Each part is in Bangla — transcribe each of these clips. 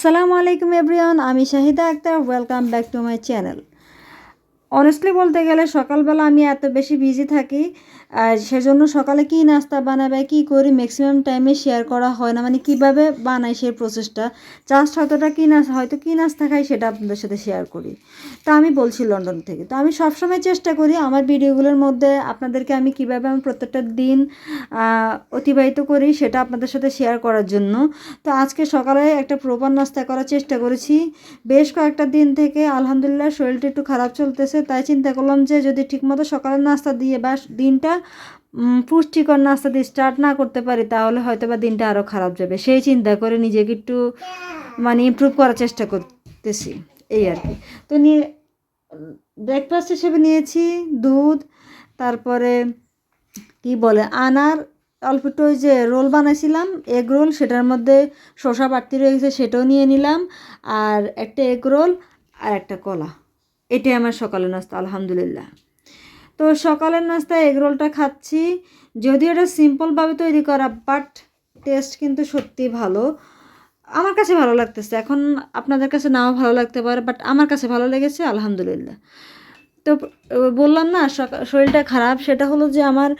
আসসালামু আলাইকুম এভরিওয়ান আমি Shahida Akter welcome back to my channel honestly বলতে গেলে সকালবেলা আমি এত বেশি বিজি থাকি সেজন্য সকালে কী নাস্তা বানাবে, কী করি ম্যাক্সিমাম টাইমে শেয়ার করা হয় না। মানে কীভাবে বানাই সেই প্রসেসটা জাস্ট হয়তোটা কী নাস্তা হয়তো কী নাস্তা খাই সেটা আপনাদের সাথে শেয়ার করি। তা আমি বলছি লন্ডন থেকে। তো আমি সবসময় চেষ্টা করি আমার ভিডিওগুলোর মধ্যে আপনাদেরকে আমি কীভাবে আমি প্রত্যেকটা দিন অতিবাহিত করি সেটা আপনাদের সাথে শেয়ার করার জন্য। তো আজকে সকালে একটা প্রপার নাস্তা করার চেষ্টা করেছি। বেশ কয়েকটা দিন থেকে আলহামদুলিল্লাহ শরীরটা একটু খারাপ চলতেছে তাই চিন্তা করলাম যে যদি ঠিকমতো সকালের নাস্তা দিয়ে বা দিনটা পুষ্টিকর নাস্তা দিয়ে স্টার্ট না করতে পারি, তাহলে হয়তো বা দিনটা আরও খারাপ যাবে। সেই চিন্তা করে নিজেকে একটু মানে ইমপ্রুভ করার চেষ্টা করতেছি, এই আর কি। তো নিয়ে ব্রেকফাস্ট হিসেবে নিয়েছি দুধ, তারপরে কি বলে, আনার, অল্প একটু ওই যে রোল বানাইছিলাম এগ রোল সেটার মধ্যে শসা বাড়তি রয়ে গেছে সেটাও নিয়ে নিলাম, আর একটা এগ রোল আর একটা কলা। এটাই আমার সকালের নাস্তা, আলহামদুলিল্লাহ। তো সকালের নাস্তায় এগ রোলটা খাচ্ছি। যদিও এটা সিম্পলভাবে তৈরি করা, বাট টেস্ট কিন্তু সত্যি ভালো। আমার কাছে ভালো লাগতেছে। এখন আপনাদের কাছে নাও ভালো লাগতে পারে, বাট আমার কাছে ভালো লেগেছে, আলহামদুলিল্লাহ। তো বললাম না শরীরটা খারাপ, সেটা হলো যে আমার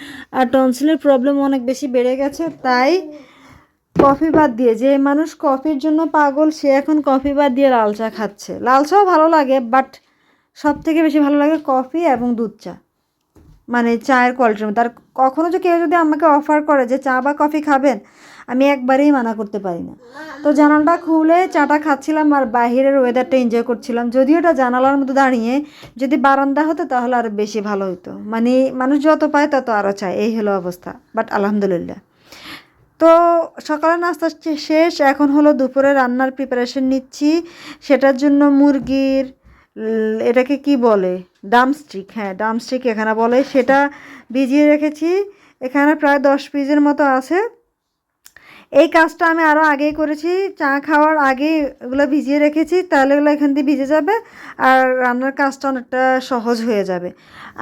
টনসিলের প্রবলেম অনেক বেশি বেড়ে গেছে, তাই কফি বাদ দিয়ে, যে মানুষ কফির জন্য পাগল, সে এখন কফি বাদ দিয়ে লাল চা খাচ্ছে। লাল চাও ভালো লাগে, বাট সব থেকে বেশি ভালো লাগে কফি এবং দুধ চা। মানে চায়ের কোয়ালিটির মধ্যে। আর কখনও যে কেউ যদি আমাকে অফার করে যে চা বা কফি খাবেন, আমি একবারেই মানা করতে পারি না। তো জানালাটা খুলে চাটা খাচ্ছিলাম আর বাইরের ওয়েদারটা এনজয় করছিলাম। যদিও এটা জানালার মতো দাঁড়িয়ে যদি বারান্দা হতো তাহলে আরও বেশি ভালো হতো মানে মানুষ যত পায় তত আরও চায়। এই হলো অবস্থা। বাট আলহামদুলিল্লাহ। তো সকালের নাস্তা শেষ। এখন হলো দুপুরে রান্নার প্রিপারেশন নিচ্ছি। সেটার জন্য মুরগির এটাকে কি বলে? ডামস্টিক হ্যাঁ ডামস্টিক এখানে বলে। সেটা ভিজিয়ে রেখেছি। এখানে প্রায় দশ পিসের মতো আছে। এই কাজটা আমি আরও আগেই করেছি। চা খাওয়ার আগে এগুলো ভিজিয়ে রেখেছি, তাহলে এগুলো এখান দিয়ে ভিজে যাবে আর রান্নার কাজটা অনেকটা সহজ হয়ে যাবে।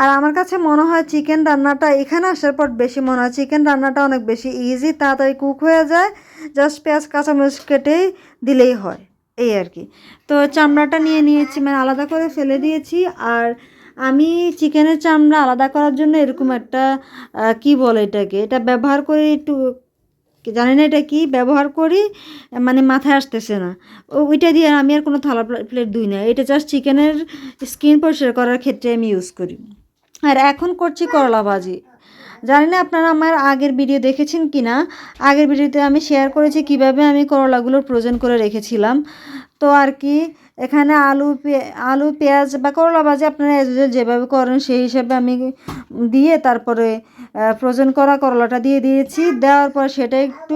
আর আমার কাছে মনে হয় চিকেন রান্নাটা এখানে আসার পর বেশি মনে হয়। চিকেন রান্নাটা অনেক বেশি ইজি তাড়াতাড়ি কুক হয়ে যায়। জাস্ট পেঁয়াজ, কাঁচামরিচ কেটেই দিলেই হয়। এই আর কি। তো চামড়াটা নিয়ে নিয়েছি মানে আলাদা করে ফেলে দিয়েছি। আর আমি চিকেনের চামড়া আলাদা করার জন্য এরকম একটা কি বলে এটাকে, এটা ব্যবহার করে একটু, জানি না এটা কি ব্যবহার করি মানে মাথায় আসতেছে না। ওইটা দিয়ে আমি আর কোনো থালা প্লেট ধুই না। এটা জাস্ট চিকেনের স্কিন পরিষ্কার করার ক্ষেত্রে আমি ইউজ করি। আর এখন করছি করলা ভাজি। জানি না আপনারা আমার আগের ভিডিও দেখেছেন কি না আগের ভিডিওতে আমি শেয়ার করেছি কীভাবে আমি করলাগুলোর ফ্রোজেন করে রেখেছিলাম। তো আর কি, এখানে আলু আলু, পেঁয়াজ বা করলা ভাজি আপনারা as যেভাবে করেন সেই হিসাবে আমি দিয়ে তারপরে ফ্রোজেন করা করলাটা দিয়ে দিয়েছি। দেওয়ার পর সেটা একটু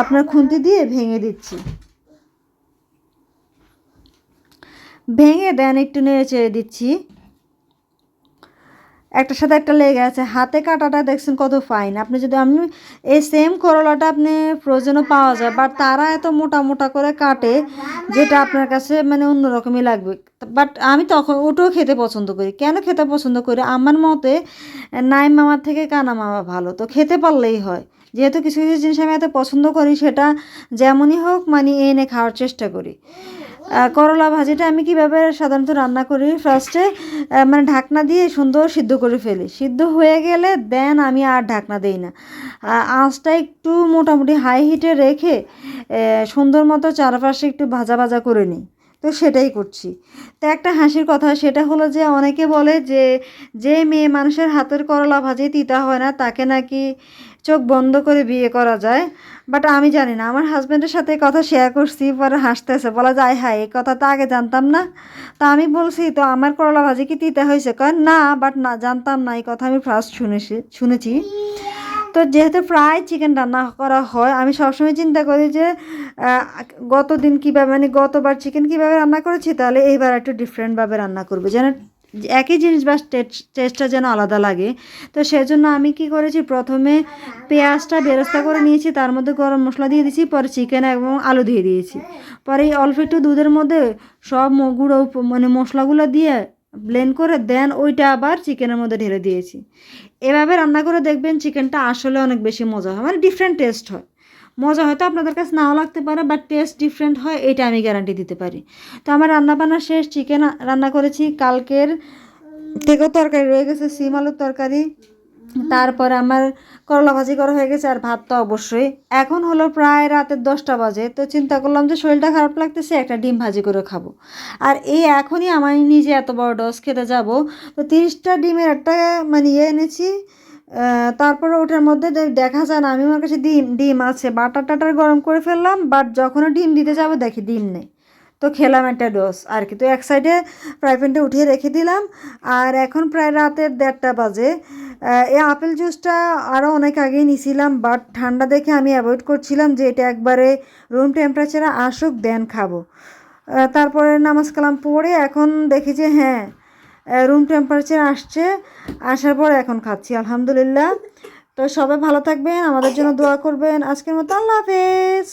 আপনার খুন্তি দিয়ে ভেঙে দিচ্ছি। ভেঙে দেন একটু নেড়ে চেড়ে দিচ্ছি। একটার সাথে একটা লেগে আছে। হাতে কাটাটা দেখছেন কত ফাইন আপনি যদি আমি এই সেম করলাটা আপনি ফ্রোজেনও পাওয়া যায় বাট তারা এত মোটা মোটা করে কাটে যেটা আপনার কাছে মানে অন্যরকমই লাগবে। বাট আমি তখন ওটাও খেতে পছন্দ করি। কেন খেতে পছন্দ করি? আমার মতে নাই মামার থেকে কানা মামা ভালো। তো খেতে পারলেই হয়। যেহেতু কিছু কিছু জিনিস আমি এত পছন্দ করি, সেটা যেমনই হোক মানে এনে খাওয়ার চেষ্টা করি। করলা ভাজিটা আমি কীভাবে সাধারণত রান্না করি? ফার্স্টে মানে ঢাকনা দিয়ে সুন্দর সিদ্ধ করে ফেলি। সিদ্ধ হয়ে গেলে দেন আমি আর ঢাকনা দিই না। আঁচটা একটু মোটামুটি হাই হিটে রেখে সুন্দর মতো চারপাশে একটু ভাজা ভাজা করে নিই। তো সেটাই করছি। তো একটা হাসির কথা, সেটা হলো যে অনেকে বলে যে যে মেয়ে মানুষের হাতের করলা ভাজি তিতা হয় না, তাকে নাকি চোখ বন্ধ করে বিয়ে করা যায়। বাট আমি জানি না, আমার হাজব্যান্ডের সাথে কথা শেয়ার করছি, পরে হাসতেছে, বলা যায় হাই এই কথা তো আগে জানতাম না। তা আমি বলছি, তো আমার করলা ভাজি কি তিতা হয়েছে? কয়, না বাট না, জানতাম না, এই কথা আমি ফার্স্ট শুনেছি শুনেছি। তো যেহেতু প্রায় চিকেন রান্না করা হয়, আমি সবসময় চিন্তা করি যে গত দিন কীভাবে মানে গতবার চিকেন কীভাবে রান্না করেছি, তাহলে এইবার একটু ডিফারেন্টভাবে রান্না করব। যেন একই জিনিস বা টেস্টটা যেন আলাদা লাগে। তো সেজন্য আমি কি করেছি, প্রথমে পেঁয়াজটা বেরেস্তা করে নিয়েছি, তার মধ্যে গরম মশলা দিয়ে দিয়েছি, পরে চিকেন এবং আলু দিয়ে দিয়েছি। পরে এই অল্প একটু দুধের মধ্যে সব গুঁড়ো মানে মশলাগুলো দিয়ে ব্লেন্ড করে দেন, ওইটা আবার চিকেনের মধ্যে ঢেলে দিয়েছি। এভাবে রান্না করে দেখবেন চিকেনটা আসলে অনেক বেশি মজা হয় মানে ডিফারেন্ট টেস্ট হয়। মজা হয়তো আপনাদের কাছে নাও লাগতে পারে বাট টেস্ট ডিফারেন্ট হয়, এটা আমি গ্যারান্টি দিতে পারি। তো আমার রান্নাবান্না শেষ, চিকেন রান্না করেছি, কালকের থেকেও তরকারি রয়ে গেছে, সিম আলুর তরকারি। তারপরে আমার করলা ভাজি করা হয়ে গেছে আর ভাত তো অবশ্যই। এখন হলো প্রায় রাতের দশটা বাজে, তো চিন্তা করলাম যে শরীরটা খারাপ লাগতেছে, একটা ডিম ভাজি করে খাব। আর এই এখনই আমি নিজে এত বড় ডোজ খেতে যাব, তো তিরিশটা ডিমের একটা মানে ইয়ে এনেছি তারপরে ওটার মধ্যে দেখা যায় না, আমি আমার কাছে ডিম ডিম আছে। বাটার টাটার গরম করে ফেললাম বাট যখনও ডিম দিতে যাব, দেখি ডিম নেই। তো খেলাম একটা ডোজ আর কি। তো এক সাইডে ফ্রাই প্যানটা উঠিয়ে রেখে দিলাম, আর এখন প্রায় রাতের দেড়টা বাজে। এই আপেল জুসটা আরও অনেক আগেই নিছিলাম বাট ঠান্ডা দেখে আমি অ্যাভয়েড করছিলাম যে এটা একবারে রুম টেম্পারেচারে আসুক দেন খাব। তারপরে নামাজ কালাম পড়ে এখন দেখি যে হ্যাঁ রুম টেম্পারেচার আসছে, আসার পর এখন খাচ্ছি, আলহামদুলিল্লাহ। তো সবাই ভালো থাকবেন, আমাদের জন্য দোয়া করবেন। আজকের মতো আল্লাহ হাফেজ।